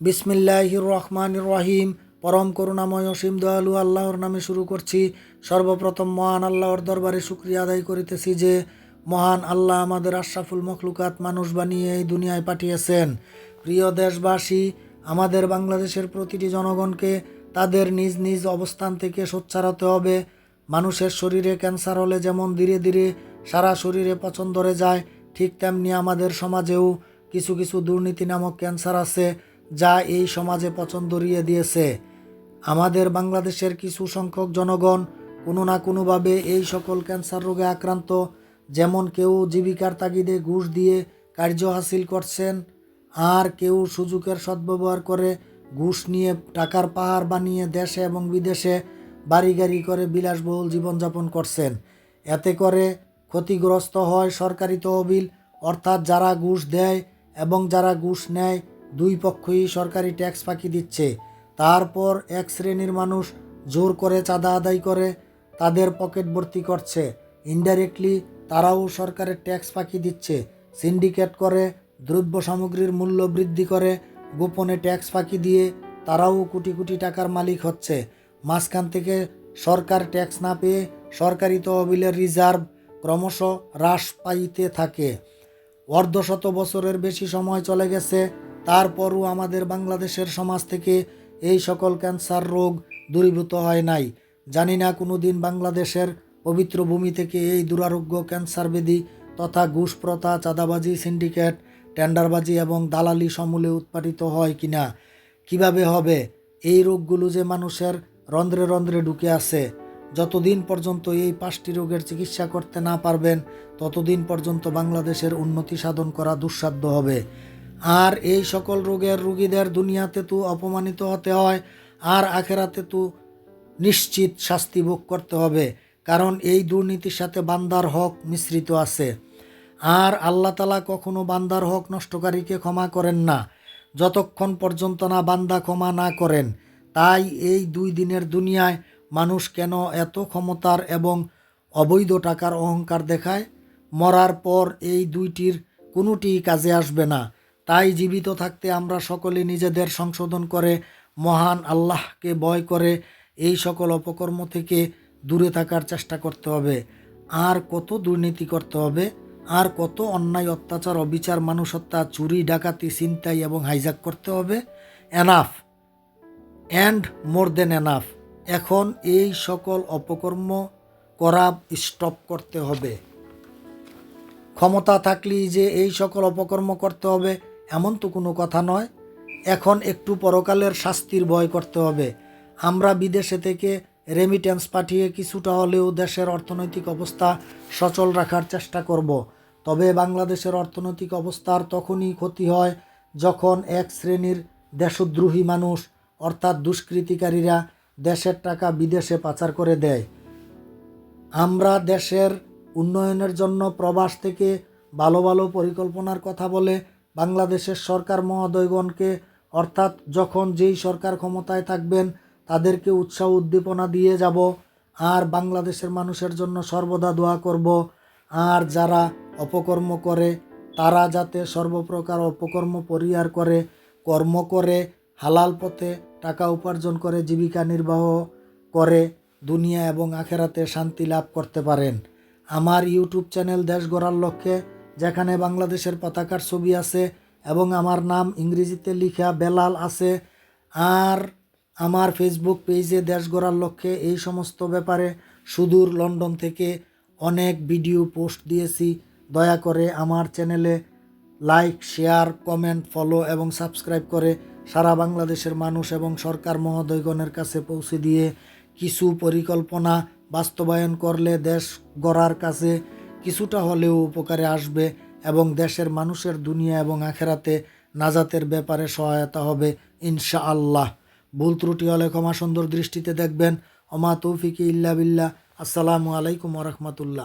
বিসমিল্লাহির রহমান রহিম। পরম করুণাময় অসীম দয়ালু আল্লাহর নামে শুরু করছি। সর্বপ্রথম মহান আল্লাহর দরবারে শুক্রিয়া আদায় করিতেছি যে, মহান আল্লাহ আমাদের আশরাফুল মখলুকাত মানুষ বানিয়ে এই দুনিয়ায় পাঠিয়েছেন। প্রিয় দেশবাসী, আমাদের বাংলাদেশের প্রতিটি জনগণকে তাদের নিজ নিজ অবস্থান থেকে সোচ্চার হতে হবে। মানুষের শরীরে ক্যান্সার হলে যেমন ধীরে ধীরে সারা শরীরে পচন ধরে যায়, ঠিক তেমনি আমাদের সমাজেও কিছু কিছু দুর্নীতি নামক ক্যান্সার আছে। যা এই সমাজে পচন ধরিয়ে দিয়েছে। আমাদের বাংলাদেশের কিছু সংখ্যক জনগণ কোনো না কোনোভাবে এই সকল ক্যান্সার রোগে আক্রান্ত, যেমন কেউ জীবিকার তাগিদে ঘুষ দিয়ে কার্য হাসিল করছেন, আর কেউ সুযোগের সদ্ব্যবহার করে ঘুষ নিয়ে টাকার পাহাড় বানিয়ে দেশে এবং বিদেশে বাড়ি গাড়ি করে বিলাসবহুল জীবনযাপন করছেন। এতে করে ক্ষতিগ্রস্ত হয় সরকারি তহবিল, অর্থাৎ যারা ঘুষ দেয় এবং যারা ঘুষ নেয় দুই পক্ষই সরকারি ট্যাক্স ফাঁকি দিচ্ছে। তারপর এক শ্রেণির মানুষ জোর করে চাঁদা আদায় করে, তাদের পকেট ভর্তি করছে। ইনডাইরেক্টলি তারাও সরকারের ট্যাক্স ফাঁকি দিচ্ছে। সিন্ডিকেট করে, দ্রব্য সামগ্রীর মূল্য বৃদ্ধি করে, গোপনে ট্যাক্স ফাঁকি দিয়ে তারাও কোটি কোটি টাকার মালিক হচ্ছে। মাঝখান থেকে সরকার ট্যাক্স না পেয়ে সরকারি তহবিলের রিজার্ভ ক্রমশ হ্রাস পাইতে থাকে। অর্ধশত বছরের বেশি সময় চলে গেছে তারপরও আমাদের বাংলাদেশের সমাজ থেকে এই সকল ক্যান্সার রোগ দূরীভূত হয় নাই। জানি না কোনো দিন বাংলাদেশের পবিত্র ভূমি থেকে এই দুরারোগ্য ক্যান্সার ব্যাধি তথা ঘুষ প্রথা, চাঁদাবাজি, সিন্ডিকেট, টেন্ডারবাজি এবং দালালি সমূলে উৎপাদিত হয় কিনা? কীভাবে হবে? এই রোগগুলো যে মানুষের রন্ধ্রে রন্ধ্রে ঢুকে আছে। যতদিন পর্যন্ত এই পাঁচটি রোগের চিকিৎসা করতে না পারবেন, ততদিন পর্যন্ত বাংলাদেশের উন্নতি সাধন করা দুঃসাধ্য হবে। আর এই সকল রোগের রুগীদের দুনিয়াতে তো অপমানিত হতে হয়, আর আখেরাতে তো নিশ্চিত শাস্তি ভোগ করতে হবে, কারণ এই দুর্নীতির সাথে বান্দার হক মিশ্রিত আছে। আর আল্লাহ তালা কখনো বান্দার হক নষ্টকারীকে ক্ষমা করেন না, যতক্ষণ পর্যন্ত না বান্দা ক্ষমা না করেন। তাই এই দুই দিনের দুনিয়ায় মানুষ কেন এত ক্ষমতার এবং অবৈধ টাকার অহংকার দেখায়? মরার পর এই দুইটির কোনোটি কাজে আসবে না। তাই জীবিত থাকতে আমরা সকলে নিজেদের সংশোধন করে মহান আল্লাহকে ভয় করে এই সকল অপকর্ম থেকে দূরে থাকার চেষ্টা করতে হবে। আর কত দুর্নীতি করতে হবে, আর কত অন্যায়, অত্যাচার, অবিচার মানুষ হত্যা চুরি, ডাকাতি, ছিনতাই এবং হাইজাক করতে হবে। Enough and more then enough এখন এই সকল অপকর্ম করা স্টপ করতে হবে। ক্ষমতা থাকলেই যে এই সকল অপকর্ম করতে হবে এমন তো কোনো কথা নয়। এখন একটু পরকালের শাস্তির ভয় করতে হবে। আমরা বিদেশে থেকে রেমিটেন্স পাঠিয়ে কিছুটা হলেও দেশের অর্থনৈতিক অবস্থা সচল রাখার চেষ্টা করব। তবে বাংলাদেশের অর্থনৈতিক অবস্থার তখনই ক্ষতি হয় যখন এক শ্রেণির দেশদ্রোহী মানুষ, অর্থাৎ দুষ্কৃতিকারীরা দেশের টাকা বিদেশে পাচার করে দেয়। আমরা দেশের উন্নয়নের জন্য প্রবাস থেকে ভালো ভালো পরিকল্পনার কথা বলে বাংলাদেশের সরকার মহোদয়গণকে, অর্থাৎ যখন যেই সরকার ক্ষমতায় থাকবেন, তাদেরকে উৎসাহ উদ্দীপনা দিয়ে যাব, আর বাংলাদেশের মানুষের জন্য সর্বদা দোয়া করব। আর যারা অপকর্ম করে, তারা যাতে সর্বপ্রকার অপকর্ম পরিহার করে, কর্ম করে, হালাল পথে টাকা উপার্জন করে, জীবিকা নির্বাহ করে, দুনিয়া এবং আখেরাতে শান্তি লাভ করতে পারেন। আমার ইউটিউব চ্যানেল দেশ গড়ার লক্ষ্যে যেখানে বাংলাদেশের পতাকার ছবি আছে এবং আমার নাম ইংরেজিতে লিখা বেলাল আছে। আর আমার ফেসবুক পেজে দেশ গড়ার লক্ষ্যে এই সমস্ত ব্যাপারে সুদূর লন্ডন থেকে অনেক ভিডিও পোস্ট দিয়েছি। দয়া করে আমার চ্যানেলে লাইক, শেয়ার, কমেন্ট, ফলো এবং সাবস্ক্রাইব করে সারা বাংলাদেশের মানুষ এবং সরকার মহোদয়গণের কাছে পৌঁছে দিয়ে কিছু পরিকল্পনা বাস্তবায়ন করলে দেশ গড়ার কাছে কিছুটা হলেও উপকারে আসবে এবং দেশের মানুষের দুনিয়া এবং আখেরাতে নাজাতের ব্যাপারে সহায়তা হবে ইনশা আল্লাহ ভুল ত্রুটি হলে ক্ষমা সুন্দর দৃষ্টিতে দেখবেন। অমা তৌফিকি ইল্লা বিল্লাহ। আসসালামু আলাইকুম রহমতুল্লাহ।